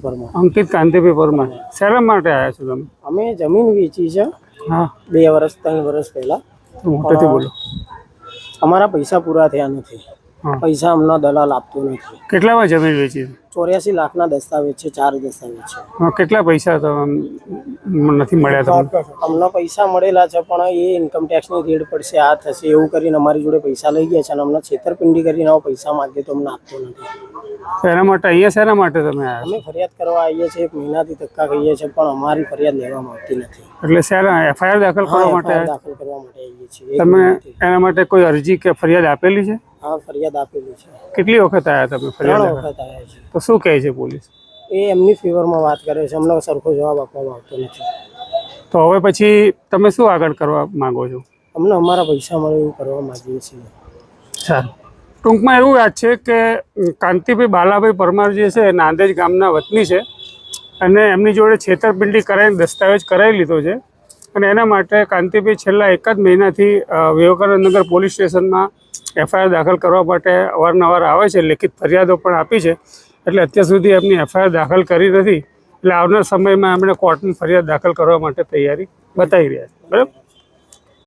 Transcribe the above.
પરમાર અંકિત કાંતિભાઈ પરમાર શેના માટે આવ્યા છો તમે? અમે જમીન વેચી છે. હા. બે વર્ષ ત્રણ વર્ષ પહેલા. મોટેથી બોલો. અમારા પૈસા પૂરા થયા નથી. પૈસા અમને દલાલ આપતો નથી. કેટલામાં જમીન વેચી? ચોર્યાસી લાખના દસ્તાવેજ છે ચાર દસ્તાવેજ છે. કેટલા પૈસા નથી મળ્યા અમને પૈસા મળેલા છે પણ એ ઇન્કમ ટેક્સની રેડ પડશે આ થશે એવું કરીને અમારી જોડે પૈસા લઈ ગયા છે અને અમને છેતરપિંડી કરીને આવો પૈસા માગે તો અમને આપતો નથી. એના માટે અહીંયા શેના માટે તમે અમે ફરિયાદ કરવા આવીએ છીએ એક મહિનાથી ધક્કા કહીએ છીએ પણ અમારી ફરિયાદ લેવામાં આવતી નથી. એટલે શેના એફઆઈઆર દાખલ કરવા માટે દાખલ કરવા માટે આવીએ છીએ તમે એના માટે કોઈ અરજી કે ફરિયાદ આપેલી છે? હા ફરિયાદ આપેલી છે. કેટલી વખત આવ્યા તમે ફરિયાદ ત્રણ દાખલ? વખત આવ્યા છે. તો શું કહે છે પોલીસ? એ એમની ફેવરમાં વાત કરે છે. અમને સરખો જવાબ આપવામાં આવતો નથી. તો હવે પછી તમે શું આગળ કરવા માંગો છો? અમને અમારા પૈસા મળે એવું કરવા માગીએ છીએ. સારું. ટૂંકમાં એવું વાત છે કે કાંતિભાઈ બાલાભાઈ પરમાર જે છે નાંદેજ ગામના વતની છે અને એમની જોડે છેતરપિંડી કરાવીને દસ્તાવેજ કરાવી લીધો છે. અને એના માટે કાંતિભાઈ છેલ્લા એક જ મહિનાથી વિવેકાનંદનગર પોલીસ સ્ટેશનમાં એફઆઈઆર દાખલ કરવા માટે અવારનવાર આવે છે, લેખિત ફરિયાદો પણ આપી છે. એટલે અત્યાર સુધી એમની એફઆઈઆર દાખલ કરી નથી. એટલે આવનાર સમયમાં એમણે કોર્ટમાં ફરિયાદ દાખલ કરવા માટે તૈયારી બતાવી રહ્યા છે. બરાબર?